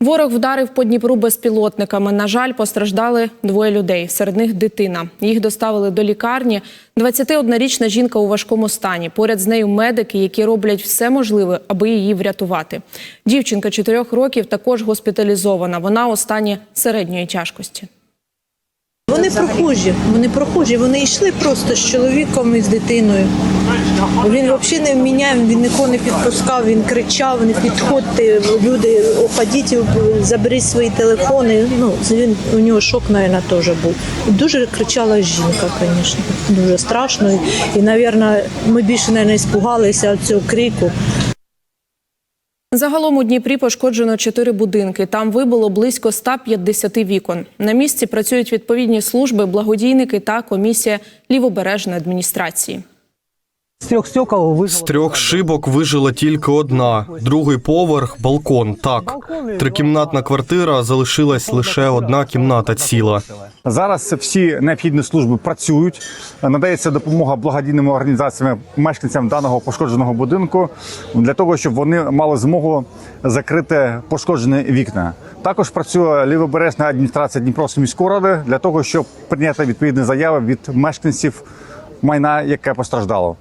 Ворог вдарив по Дніпру безпілотниками. На жаль, постраждали двоє людей. Серед них дитина. Їх доставили до лікарні. 21-річна жінка у важкому стані. Поряд з нею медики, які роблять все можливе, аби її врятувати. Дівчинка 4 років також госпіталізована. Вона у стані середньої тяжкості. Вони прохожі, вони прохожі, вони йшли просто з чоловіком і з дитиною. Він взагалі не вміняв, він нікого не підпускав, він кричав, не підходьте, люди, уходіть, заберіть свої телефони. Ну, він, у нього шок, мабуть, теж був. Дуже кричала жінка, звісно, дуже страшно. І, мабуть, ми більше не іспугалися від цього крику. Загалом у Дніпрі пошкоджено чотири будинки. Там вибуло близько 150 вікон. На місці працюють відповідні служби, благодійники та комісія лівобережної адміністрації. З трьох стекол З трьох шибок вижила тільки одна. Другий поверх балкон. Так, трикімнатна квартира залишилась лише одна кімната ціла. Зараз всі необхідні служби працюють. Надається допомога благодійними організаціями мешканцям даного пошкодженого будинку для того, щоб вони мали змогу закрити пошкоджені вікна. Також працює лівобережна адміністрація Дніпровської міської ради для того, щоб прийняти відповідні заяви від мешканців майна, яке постраждало.